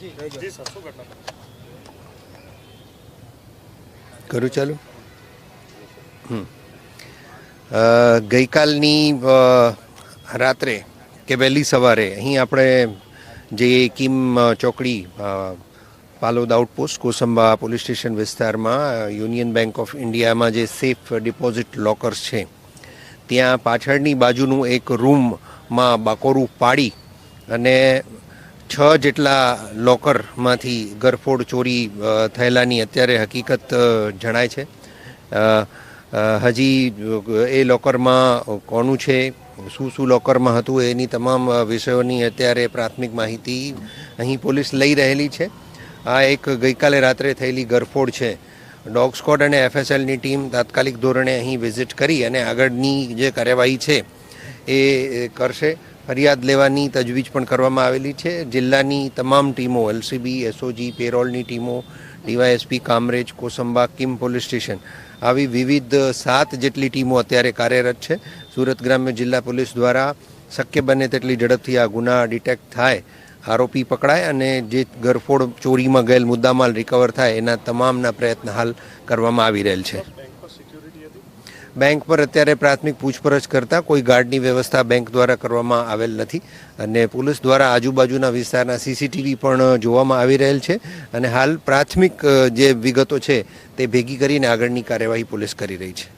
જી sir શું ઘટના કરું ચાલુ? હમ. ગઈકાલની રાત્રે કે વહેલી સવારે અહીં આપણે જે કિમ ચોકડી Palod outpost Kosamba police station વિસ્તારમાં યુનિયન બેંક ઓફ ઇન્ડિયામાં જે સેફ ડિપોઝિટ લોકર્સ છે ત્યાં પાછળની બાજુનું એક રૂમમાં બાકોરું પાડી અને છ જેટલા લોકરમાંથી ગરફોડ ચોરી થયેલાની અત્યારે હકીકત જણાય છે. હજી એ લોકરમાં કોનું છે, શું શું લોકરમાં હતું, એની તમામ વિષયોની અત્યારે પ્રાથમિક માહિતી અહીં પોલીસ લઈ રહેલી છે. આ એક ગઈકાલે રાત્રે થયેલી ગરફોડ છે. ડોગ સ્કોડ અને એફએસએલની ટીમ તાત્કાલિક ધોરણે અહીં વિઝિટ કરી અને આગળની જે કાર્યવાહી છે એ કરશે. ફરિયાદ લેવાની તજવીજ પણ કરવામાં આવેલી છે. જિલ્લાની તમામ ટીમો, એલસીબી, એસઓજી, પેરોલની ટીમો, DYSP, Kamrej, Kosamba, Kim police station આવી વિવિધ સાત જેટલી ટીમો અત્યારે કાર્યરત છે. સુરત ગ્રામ્ય જિલ્લા પોલીસ દ્વારા શક્ય બને તેટલી ઝડપથી આ ગુના ડિટેક્ટ થાય, આરોપી પકડાય અને જે ગરફોડ ચોરીમાં ગયેલ મુદ્દામાલ રિકવર થાય એના તમામના પ્રયત્ન હાલ કરવામાં આવી રહેલ છે બેંક પર સિક્યુરિટી હતી બેંક પર અત્યારે પ્રાથમિક પૂછપરછ કરતા કોઈ ગાર્ડની વ્યવસ્થા બેંક દ્વારા કરવામાં આવેલ નથી. અને પોલીસ દ્વારા આજુબાજુના વિસ્તારના સીસીટીવી પણ જોવામાં આવી રહેલ છે. અને હાલ પ્રાથમિક જે વિગતો છે તે ભેગી કરીને આગળની કાર્યવાહી પોલીસ કરી રહી છે.